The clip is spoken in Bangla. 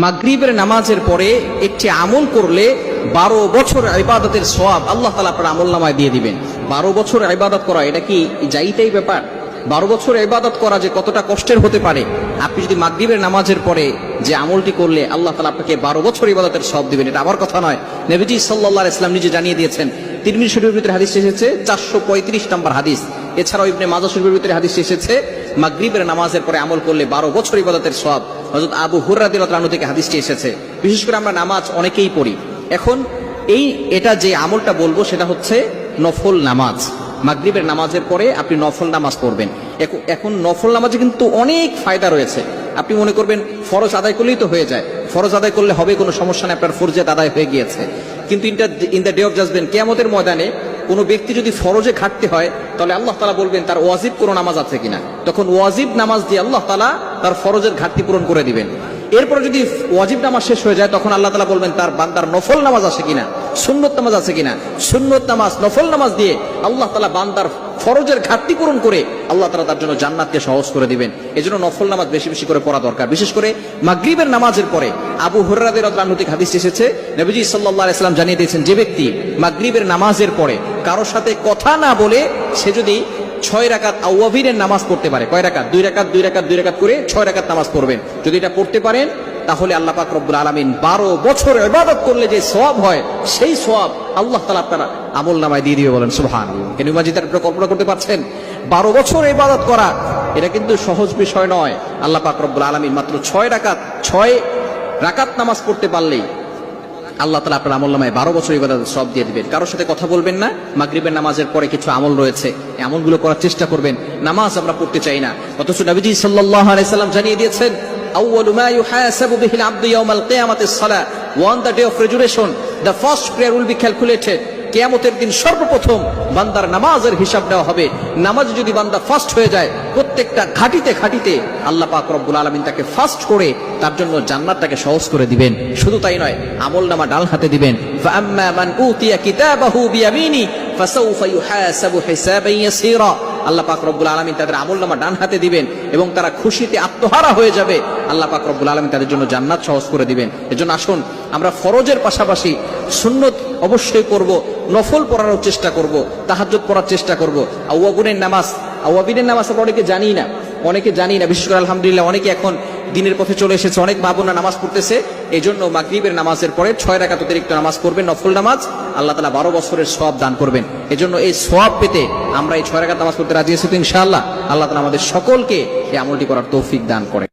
মাগরিবের নামাজের পরে একটি আমল করলে বারো বছর ইবাদতের সওয়াব আল্লাহ তালা আপনার আমল নামায় দিয়ে দিবেন। বারো বছর ইবাদত করা, এটা কি যাইতেই ব্যাপার? বারো বছর ইবাদত করা যে কতটা কষ্টের হতে পারে, আপনি যদি মাগরিবের নামাজের পরে যে আমলটি করলে আল্লাহ তালা আপনাকে বারো বছর ইবাদতের সব দিবেন, এটা আমার কথা নয়। নবীজি সাল্লাহ ইসলাম নিজে জানিয়ে দিয়েছেন তিরমির শরীফের ভিতরে হাদিস এসেছে, চারশো পঁয়ত্রিশ নম্বর হাদিস। এছাড়াও ইবনে মাজা শরীফের ভিতরে হাদিস এসেছে মাগরিবের নামাজের পরে আমল করলে বারো বছর ইবাদতের সব হযরত আবু হুররাদিল্লাহ তাআলা থেকে হাদিসটি এসেছে। বিশেষ করে আমরা নামাজ অনেকেই পড়ি। এখন এই, এটা যে আমলটা বলব সেটা হচ্ছে নফল নামাজ। মাগরিবের নামাজের পরে আপনি নফল নামাজ পড়বেন। এখন- এখন নফল নামাজে কিন্তু অনেক ফায়দা রয়েছে। আপনি মনে করবেন ফরজ আদায় করলেই তো হয়ে যায়। ফরজ আদায় করলে হবে কোনো সমস্যা নেই, আপনার ফরজেত আদায় হয়ে গিয়েছে। কিন্তু in the day of judgement, কেয়ামতের ময়দানে কোনো ব্যক্তি যদি ফরজে ঘাটতে হয়, তাহলে আল্লাহ তালা বলবেন, তার ওয়াজিব কোনো নামাজ আছে কিনা? তখন ওয়াজিব নামাজ দিয়ে আল্লাহ তালা তার ফরজের ঘাটতি পূরণ করে দিবেন। এরপরে যদি ওয়াজিব নামাজ শেষ হয়ে যায়, তখন আল্লাহ তালা বলবেন, তার বান্দার নফল নামাজ আছে কিনা? সুন্নত নামাজ আছে কিনা? সুন্নত নামাজ, নফল নামাজ দিয়ে আল্লাহ তালা বান্দার ফরজের ঘাটতি পূরণ করে আল্লাহ তালা তার জন্য জান্নাতকে সহজ করে দিবেন। এই জন্য নফল নামাজ বেশি বেশি করে পড়া দরকার। বিশেষ করে মাগরিবের নামাজের পরে আবু হুর্রাদের রানুতিক হাদিস এসেছে, নবীজি সাল্লাহ ইসলাম জানিয়ে দিয়েছেন, যে ব্যক্তি মাগরিবের নামাজের পরে কারোর সাথে কথা না বলে সে যদি ছয় রাকাত আউয়াবিরের নামাজ পড়তে পারে। কয় রাকাত? দুই রাকাত দুই রাকাত দুই রাকাত করে ছয় রাকাত নামাজ পড়বেন। যদি এটা পড়তে পারেন তাহলে আল্লাহ পাক রব্বুল আলমিন বারো বছর ইবাদত করলে যে সওয়াব হয়, সেই সওয়াব আল্লাহ তালা আপনারা আমল নামায় দিয়ে দিবে বলেন সুবহান কেন মাজিদের আপনারা কল্পনা করতে পারছেন? বারো বছর ইবাদত করা, এটা কিন্তু সহজ বিষয় নয়। আল্লাহ পাক রব্বুল আলমিন মাত্র ছয় রাকাত ছয় রাকাত নামাজ পড়তে পারলেই আল্লাহ তালা আপনার আমল নামায় বারো বছর ইবাদত সব দিয়ে দিবেন। কারোর সাথে কথা বলবেন না, মাগরিবের নামাজের পরে কিছু আমল রয়েছে আমলগুলো করার চেষ্টা করবেন। নামাজ আমরা পড়তে চাই না। অথচ নবীজি সাল্লাল্লাহু আলাইহি সাল্লাম জানিয়ে দিয়েছেন أول ما يحاسب به العبد يوم القيامة الصلاة on the day of resurrection the first prayer will be calculated কেয়ামতের দিন সর্বপ্রথম বান্দার নামাজের হিসাব নেওয়া হবে নামাজ যদি বান্দা ফাস্ট হয়ে যায় প্রত্যেকটা ঘাটিতে ঘাটিতে আল্লাহ পাক রব্বুল আলমিন তাকে ফাস্ট করে তার জন্য জান্নাতটাকে সহজ করে দিবেন শুধু তাই নয় আমল নামা ডাল হাতে দিবেন فأما من أوتي كتابه بيمينه فسوف يحاسب حسابا يسيرا আল্লাহ পাক রব্বুল আলমিন তাদের আমল নামা ডান হাতে দিবেন এবং তারা খুশিতে আত্মহারা হয়ে যাবে। আল্লাহ পাক রব্বুল আলমিন তাদের জন্য জান্নাত সহজ করে দিবেন। এজন্য আসুন, আমরা ফরজের পাশাপাশি সুন্নত অবশ্যই করব, নফল পড়ানোর চেষ্টা করব তাহাজ্জত পড়ার চেষ্টা করব। আউয়াগুনের নামাজ আউয়াবিনের নামাজ আমরা অনেকে জানি না। অনেকে জানি না, বিশেষ করে আলহামদুলিল্লাহ অনেকে এখন দিনের পথে চলে এসেছে। অনেক মা বোনরা নামাজ পড়তেছে এই জন্য মাগরীবের নামাজের পরে ছয় রাকাত অতিরিক্ত নামাজ পড়বেন, নফল নামাজ। আল্লাহ তালা বারো বছরের সব দান করবেন। এই জন্য এই সব পেতে আমরা এই ছয় টাকা নামাজ পড়তে রাজি আছি তো ইনশাআল্লাহ। আল্লাহ তালা আমাদের সকলকে এই আমলটি করার তৌফিক দান করে